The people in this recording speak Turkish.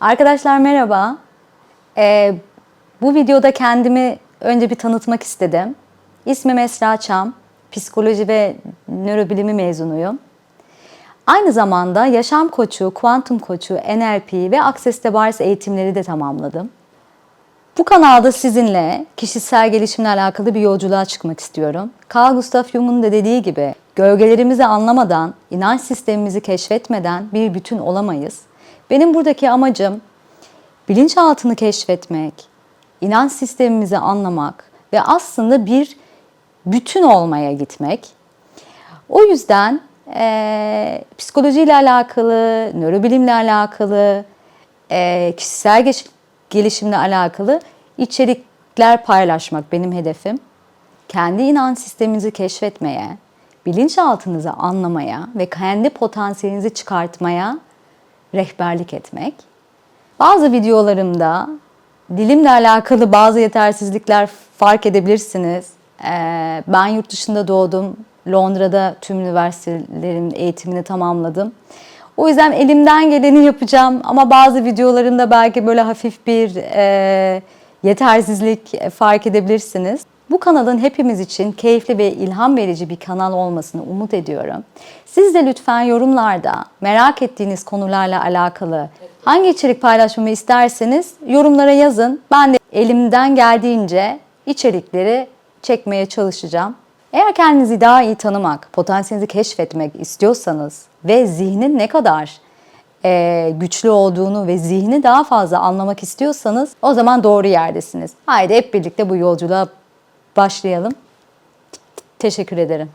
Arkadaşlar merhaba. Ee, bu videoda kendimi önce bir tanıtmak istedim. İsmim Esra Çam. Psikoloji ve nörobilimi mezunuyum. Aynı zamanda yaşam koçu, kuantum koçu, NLP ve Access to Bars eğitimleri de tamamladım. Bu kanalda sizinle kişisel gelişimle alakalı bir yolculuğa çıkmak istiyorum. Carl Gustav Jung'un da dediği gibi gölgelerimizi anlamadan, inanç sistemimizi keşfetmeden bir bütün olamayız. Benim buradaki amacım bilinçaltını keşfetmek, inanç sistemimizi anlamak ve aslında bir bütün olmaya gitmek. O yüzden eee psikolojiyle alakalı, nörobilimle alakalı, eee, kişisel geç- gelişimle alakalı içerikler paylaşmak benim hedefim. Kendi inanç sisteminizi keşfetmeye, bilinçaltınızı anlamaya ve kendi potansiyelinizi çıkartmaya rehberlik etmek. Bazı videolarımda dilimle alakalı bazı yetersizlikler fark edebilirsiniz. Ee, ben yurt dışında doğdum. Londra'da tüm üniversitelerin eğitimini tamamladım. O yüzden elimden geleni yapacağım ama bazı videolarımda belki böyle hafif bir e, yetersizlik fark edebilirsiniz. Bu kanalın hepimiz için keyifli ve ilham verici bir kanal olmasını umut ediyorum. Siz de lütfen yorumlarda merak ettiğiniz konularla alakalı hangi içerik paylaşmamı isterseniz yorumlara yazın. Ben de elimden geldiğince içerikleri çekmeye çalışacağım. Eğer kendinizi daha iyi tanımak, potansiyelinizi keşfetmek istiyorsanız ve zihnin ne kadar e, güçlü olduğunu ve zihni daha fazla anlamak istiyorsanız o zaman doğru yerdesiniz. Haydi hep birlikte bu yolculuğa başlayalım. Teşekkür ederim.